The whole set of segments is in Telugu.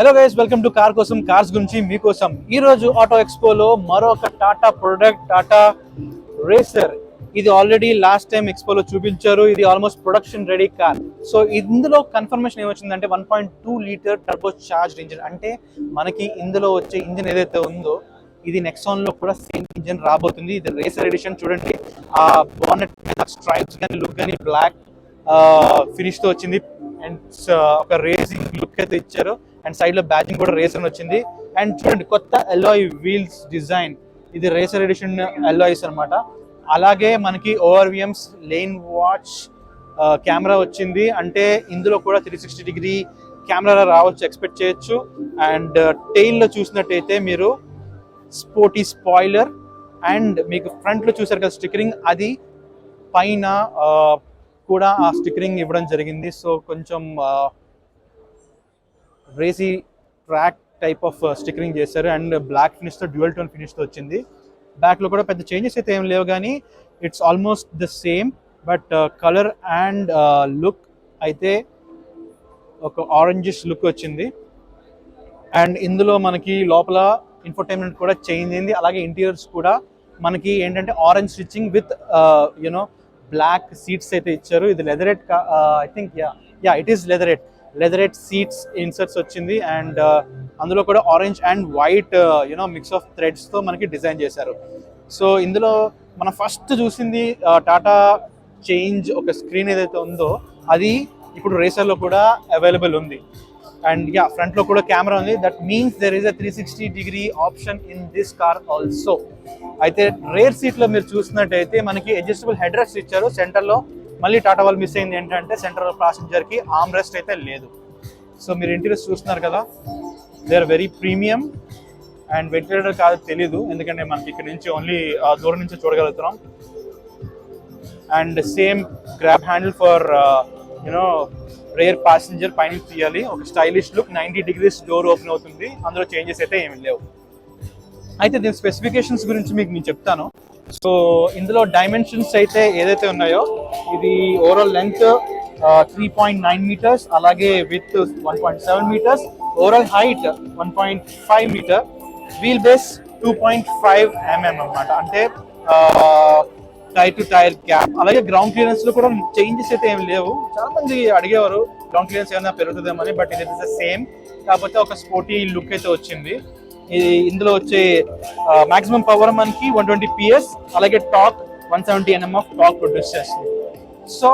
Hello guys welcome to car కోసం కార్స్ గురించి మీకోసం ఈ రోజు ఆటో ఎక్స్పోలో మరొక టాటా ప్రొడక్ట్ టాటా రేసర్ ఇది ఆల్రెడీ లాస్ట్ టైం ఎక్స్పోలో చూపించారు. ఇది almost production ready car so ఇందులో confirmation ఏమొచ్చిందంటే one point two litre turbo charge engine అంటే మనకి ఇందులో వచ్చే ఇంజిన్ ఏదైతే ఉందో ఇది నెక్సాన్లో కూడా సేమ్ ఇంజిన్ రాబోతుంది. ఇది రేసర్ ఎడిషన్ చూడండి. ఆ బానెట్ స్ట్రైప్స్ కానీ లుక్ కానీ బ్లాక్ ఫినిష్తో వచ్చింది. అండ్ ఒక రేసింగ్ లుక్ అయితే ఇచ్చారు. అండ్ సైడ్లో కూడా రేసర్ వచ్చింది అండ్ చూడండి కొత్త ఎల్లాయ్ వీల్స్ డిజైన్ ఇది రేసర్ ఎడిషన్ ఎల్లాయిస్ అన్నమాట. అలాగే మనకి ఓఆర్విఎంస్ లేన్ వాచ్ కెమెరా వచ్చింది. అంటే ఇందులో కూడా త్రీ సిక్స్టీ డిగ్రీ కెమెరా రావచ్చు ఎక్స్పెక్ట్ చేయొచ్చు. అండ్ టెయిల్లో చూసినట్టయితే మీరు స్పోర్టీ స్పాయిలర్ అండ్ మీకు ఫ్రంట్లో చూసారు కదా స్టిక్కరింగ్ అది పైన కూడా ఆ స్టిక్కరింగ్ ఇవ్వడం జరిగింది. సో కొంచెం racy track type of stickering చేశారు. అండ్ బ్లాక్ ఫినిష్తో డ్యూయల్ టోన్ ఫినిష్తో వచ్చింది. బ్యాక్లో కూడా పెద్ద చేంజెస్ అయితే ఏం లేవు కానీ it's almost the same but colour and look అయితే ఒక ఆరెంజిష్ లుక్ వచ్చింది. అండ్ ఇందులో మనకి లోపల ఇన్ఫర్టైన్మెంట్ కూడా చేంజ్ అయింది. అలాగే ఇంటీరియర్స్ కూడా మనకి ఏంటంటే orange stitching with you know black seats అయితే ఇచ్చారు. ఇది leatherette I think ya ya it is leatherette leatherette seats inserts వచ్చింది అండ్ uh, అందులో కూడా orange and white you know mix of థ్రెడ్స్తో మనకి డిజైన్ చేశారు. సో ఇందులో మనం ఫస్ట్ చూసింది uh, టాటా చేంజ్ ఒక స్క్రీన్ ఏదైతే ఉందో అది ఇప్పుడు రేసర్లో కూడా అవైలబుల్ ఉంది. అండ్ యా ఫ్రంట్లో కూడా కెమెరా ఉంది. That means there is a three sixty degree option in this car also అయితే రేర్ సీట్లో మీరు చూసినట్టయితే మనకి అడ్జస్టబుల్ హెడ్ రెస్ట్ ఇచ్చారు సెంటర్లో మళ్ళీ టాటా వాళ్ళు మిస్ అయింది ఏంటంటే సెంటర్ ప్యాసింజర్కి ఆర్మ్ రెస్ట్ అయితే లేదు. సో మీరు ఇంటీరియర్స్ చూస్తున్నారు కదా they are very premium and ventilator కాదు తెలీదు ఎందుకంటే మనకి ఇక్కడ నుంచి ఓన్లీ దూరం నుంచి చూడగలుగుతున్నాం. And same grab handle for you know rear passenger పైన తీయాలి. ఒక stylish look ninety degrees door open అవుతుంది. అందులో చేంజెస్ అయితే ఏమి లేవు. అయితే దీని స్పెసిఫికేషన్స్ గురించి మీకు నేను చెప్తాను. సో ఇందులో డైమెన్షన్స్ అయితే ఏదైతే ఉన్నాయో ఇది overall length three point nine metres అలాగే with one point seven metres overall height one point five metre wheel base two point five mm అనమాట అంటే టైర్ టు టైర్ గ్యాప్ అలాగే గ్రౌండ్ క్లియరెన్స్లో కూడా చేంజెస్ అయితే ఏం లేవు. చాలా మంది అడిగేవారు గ్రౌండ్ క్లియరెన్స్ ఏమైనా పెరుగుతుందేమని బట్ ఇది ఇస్ ద సేమ్ కాకపోతే ఒక స్పోర్టీ లుక్ అయితే వచ్చింది. ఇందులో వచ్చే మాక్సిమం పవర్ మనకి వన్ ట్వంటీ పిఎస్ అలాగే torque one seventy NM of torque produce చేస్తుంది. So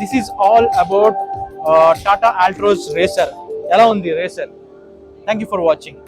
this is all about Tata Altroz racer ఎలా ఉంది racer thank you for watching